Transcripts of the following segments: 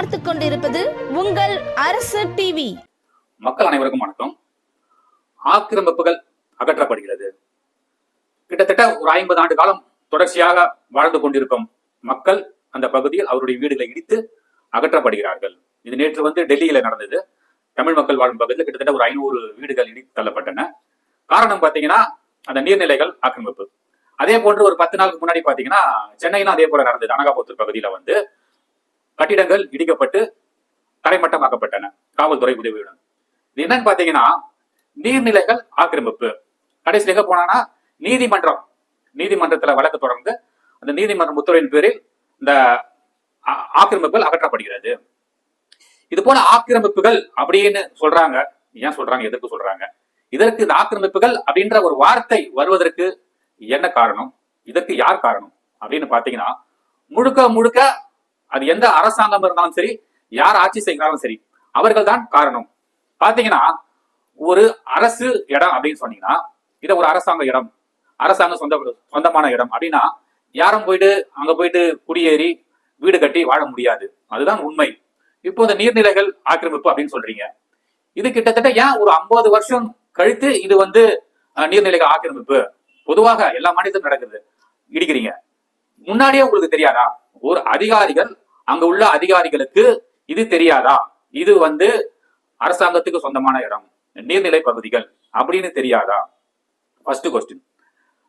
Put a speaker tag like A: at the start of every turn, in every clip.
A: பார்த்து கொண்டிருப்பது உங்கள் அரசு டிவி
B: மக்கள் அனைவருக்கும் வணக்கம். ஆக்கிரமிப்புகள் அகற்றப்படுகிறது. கிட்டத்தட்ட ஒரு ஐம்பது ஆண்டு காலம் தொடர்ச்சியாக வாழ்ந்து கொண்டிருக்கும் மக்கள் அந்த பகுதியில் அவருடைய வீடுகளை இடித்து அகற்றப்படுகிறார்கள். இது நேற்று வந்து டெல்லியில நடந்தது. தமிழ் மக்கள் வாழும் பகுதியில் கிட்டத்தட்ட ஒரு ஐநூறு வீடுகள் இடித்து தள்ளப்பட்டன. காரணம் பாத்தீங்கன்னா அந்த நீர்நிலைகள் ஆக்கிரமிப்பு. அதே போன்று ஒரு பத்து நாளுக்கு முன்னாடி பாத்தீங்கன்னா சென்னையிலும் அதே போல நடந்தது. அனகாபுத்தூர் பகுதியில வந்து கட்டிடங்கள் இடிக்கப்பட்டு தரைமட்டமாக்கப்பட்டன. காவல்துறை உதவியுடன். இது என்னன்னு பாத்தீங்கன்னா நீர்நிலைகள் ஆக்கிரமிப்பு. கடைசி எங்க நீதிமன்றம். நீதிமன்றத்துல வழக்கு தொடர்ந்து அந்த நீதிமன்றம் உத்தரவின் பேரில் இந்த ஆ- ஆக்கிரமிப்புகள் அகற்றப்படுகிறது. இது போல ஆக்கிரமிப்புகள் அப்படின்னு சொல்றாங்க. ஏன் சொல்றாங்க? எதற்கு சொல்றாங்க? இதற்கு இந்த ஆக்கிரமிப்புகள் அப்படின்ற ஒரு வார்த்தை வருவதற்கு என்ன காரணம்? இதற்கு யார் காரணம்? அப்படின்னு பாத்தீங்கன்னா முழுக்க முழுக்க அது எந்த அரசாங்கம் இருந்தாலும் சரி யார் ஆட்சி செய்கிறாலும் சரி அவர்கள் தான் காரணம். பாத்தீங்கன்னா ஒரு அரசு இடம் அப்படின்னு சொன்னீங்கன்னா இது ஒரு அரசாங்க இடம் அரசாங்கம் சொந்த சொந்தமான இடம். அப்படின்னா யாரும் போயிட்டு அங்க போயிட்டு குடியேறி வீடு கட்டி வாழ முடியாது. அதுதான் உண்மை. இப்போ இந்த நீர்நிலைகள் ஆக்கிரமிப்பு அப்படின்னு சொல்றீங்க. இது கிட்டத்தட்ட ஏன் ஒரு ஐம்பது வருஷம் கழித்து இது வந்து நீர்நிலைகள் ஆக்கிரமிப்பு? பொதுவாக எல்லா மாநிலத்திலும் நடக்குது. இடிக்கிறீங்க. முன்னாடியே உங்களுக்கு தெரியாதா? ஒரு அதிகாரிகள் அங்க உள்ள அதிகாரிகளுக்கு இது தெரியாதா? இது வந்து அரசாங்கத்துக்கு சொந்தமான இடம். நீர்நிலை பகுதிகள் அப்படின்னு தெரியாதா? ஃபர்ஸ்ட் கொஸ்டின்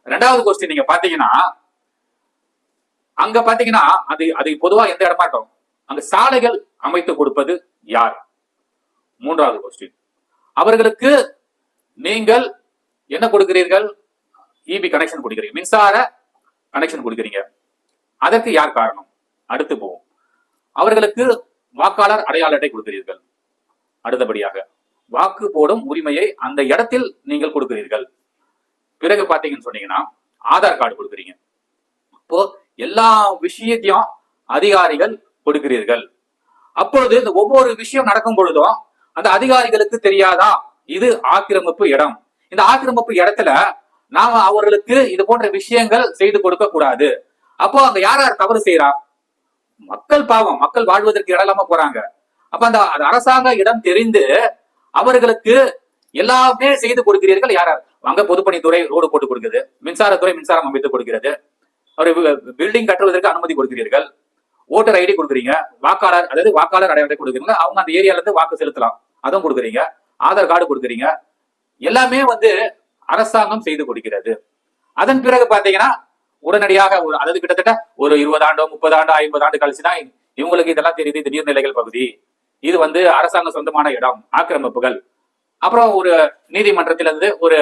B: ரெண்டாவது கொஸ்டின் நீங்க பாத்தீங்கன்னா அங்க பாத்தீங்கன்னா அது அது பொதுவா எந்த இடமா இருக்கும்? அங்க சாலைகள் அமைத்து கொடுப்பது யார்? மூன்றாவது கொஸ்டின் அவர்களுக்கு நீங்கள் என்ன கொடுக்கிறீர்கள்? இபி கனெக்ஷன் கொடுக்கிறீங்க. மின்சார கனெக்ஷன் கொடுக்கிறீங்க. அதற்கு யார் காரணம்? அடுத்து போவோம். அவர்களுக்கு வாக்காளர் அடையாள அட்டை கொடுக்கிறீர்கள். அடுத்தபடியாக வாக்கு போடும் உரிமையை அந்த இடத்தில் நீங்கள் கொடுக்கிறீர்கள். பிறகு பாத்தீங்கன்னு சொன்னீங்கன்னா ஆதார் கார்டு கொடுக்குறீங்க. இப்போ எல்லா விஷயத்தையும் அதிகாரிகள் கொடுக்கிறீர்கள். அப்பொழுது இந்த ஒவ்வொரு விஷயம் நடக்கும் பொழுதும் அந்த அதிகாரிகளுக்கு தெரியாதா? இது ஆக்கிரமிப்பு இடம். இந்த ஆக்கிரமிப்பு இடத்துல நாம அவர்களுக்கு இது போன்ற விஷயங்கள் செய்து கொடுக்க கூடாது அப்போ அங்க யார் யார் தவறு செய்யறா மக்கள் பாவம் மக்கள் வாழ்வதற்கு இடம் இல்லாம போறாங்க. அப்ப அந்த அரசாங்க இடம் தெரிந்து அவர்களுக்கு எல்லாமே செய்து கொடுக்கிறீர்கள் யாரார் அங்க பொதுப்பணித்துறை ரோடு போட்டு கொடுக்குது மின்சாரத்துறை மின்சாரம் அமைத்து கொடுக்கிறது. ஒரு பில்டிங் கட்டுவதற்கு அனுமதி கொடுக்கிறீர்கள். ஓட்டர் ஐடி கொடுக்குறீங்க வாக்காளர் அதாவது வாக்காளர் அடையாளத்தை கொடுக்குறீங்க அவங்க அந்த ஏரியால இருந்து வாக்கு செலுத்தலாம் அதுவும் கொடுக்குறீங்க. ஆதார் கார்டு கொடுக்குறீங்க. எல்லாமே வந்து அரசாங்கம் செய்து கொடுக்கிறது. அதன் பிறகு பாத்தீங்கன்னா உடனடியாக ஒரு அதாவது கிட்டத்தட்ட ஒரு இருபது ஆண்டோ முப்பது ஆண்டோ ஐம்பது ஆண்டு கழிச்சுதான் இவங்களுக்கு இதெல்லாம் தெரியுது இந்த நீர்நிலைகள் பகுதி. இது வந்து அரசாங்க சொந்தமான இடம் ஆக்கிரமிப்புகள். அப்புறம் ஒரு நீதிமன்றத்திலிருந்து ஒரு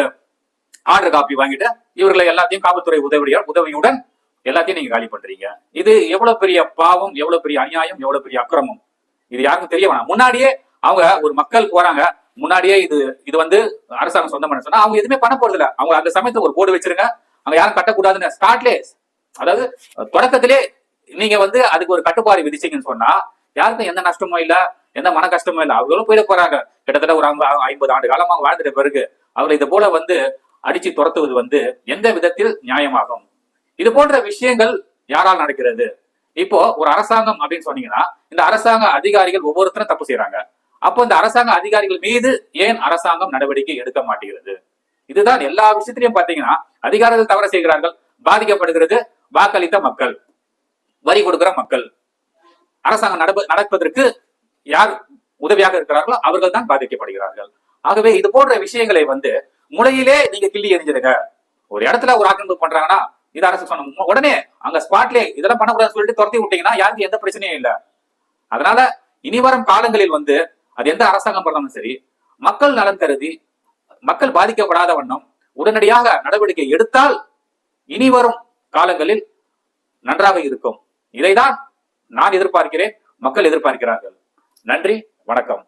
B: ஆர்டர் காப்பி வாங்கிட்டு இவர்களை எல்லாத்தையும் காவல்துறை உதவியுடன் உதவியுடன் எல்லாத்தையும் நீங்க காலி பண்றீங்க. இது எவ்வளவு பெரிய பாவம் எவ்வளவு பெரிய அநியாயம் எவ்வளவு பெரிய அக்கிரமம்? இது யாருக்கும் தெரிய வேணாம். முன்னாடியே அவங்க ஒரு மக்கள் போறாங்க முன்னாடியே இது இது வந்து அரசாங்கம் சொந்தமான சொன்னா அவங்க எதுவுமே பண்ண போறது இல்ல அவங்க அந்த சமயத்துல ஒரு போர்டு வச்சிருங்க அங்க யாரும் கட்டக்கூடாதுன்னு. ஸ்டார்ட்லே அதாவது தொடக்கத்திலே நீங்க வந்து அதுக்கு ஒரு கட்டுப்பாடு விதிச்சீங்கன்னு சொன்னா யாருக்கும் எந்த நஷ்டமும் இல்ல எந்த மன கஷ்டமும் இல்ல. அவங்களும் போயிட போறாங்க. கிட்டத்தட்ட ஒரு ஐம்பது ஆண்டு காலமா வாழ்ந்துட்ட பிறகு அவரை இது போல வந்து அடிச்சு துரத்துவது வந்து எந்த விதத்தில் நியாயமாகும்? இது போன்ற விஷயங்கள் யாரால் நடக்கிறது? இப்போ ஒரு அரசாங்கம் அப்படின்னு சொன்னீங்கன்னா இந்த அரசாங்க அதிகாரிகள் ஒவ்வொருத்தரும் தப்பு செய்யறாங்க அப்போ இந்த அரசாங்க அதிகாரிகள் மீது ஏன் அரசாங்கம் நடவடிக்கை எடுக்க மாட்டேங்கிறது? இதுதான் எல்லா விஷயத்திலையும் பாத்தீங்கன்னா அதிகாரிகள் தவறு செய்கிறார்கள் பாதிக்கப்படுகிறது வாக்களித்த மக்கள் வரி கொடுக்கிற மக்கள். அரசாங்கம் நடப்ப நடப்பதற்கு யார் உதவியாக இருக்கிறார்களோ அவர்கள் தான் பாதிக்கப்படுகிறார்கள். ஆகவே இது போன்ற விஷயங்களை வந்து முளையிலே நீங்க கிள்ளி எறிஞ்சிருங்க ஒரு இடத்துல ஒரு ஆக்கிரமிப்பு பண்றாங்கன்னா இது அரசு சொன்ன உடனே அங்க ஸ்பாட்லே இதெல்லாம் பண்ணக்கூடாதுன்னு சொல்லிட்டு துரத்தி விட்டீங்கன்னா யாருக்கு எந்த பிரச்சனையும் இல்லை. அதனால இனி வரும் காலங்களில் வந்து அது எந்த அரசாங்கம் பண்ணாலும் சரி மக்கள் நலன் கருதி மக்கள் பாதிக்கப்படாத வண்ணம் உடனடியாக நடவடிக்கை எடுத்தால் இனி வரும் காலங்களில் நன்றாக இருக்கும். இதைதான் நான் எதிர்பார்க்கிறேன். மக்கள் எதிர்பார்க்கிறார்கள். நன்றி வணக்கம்.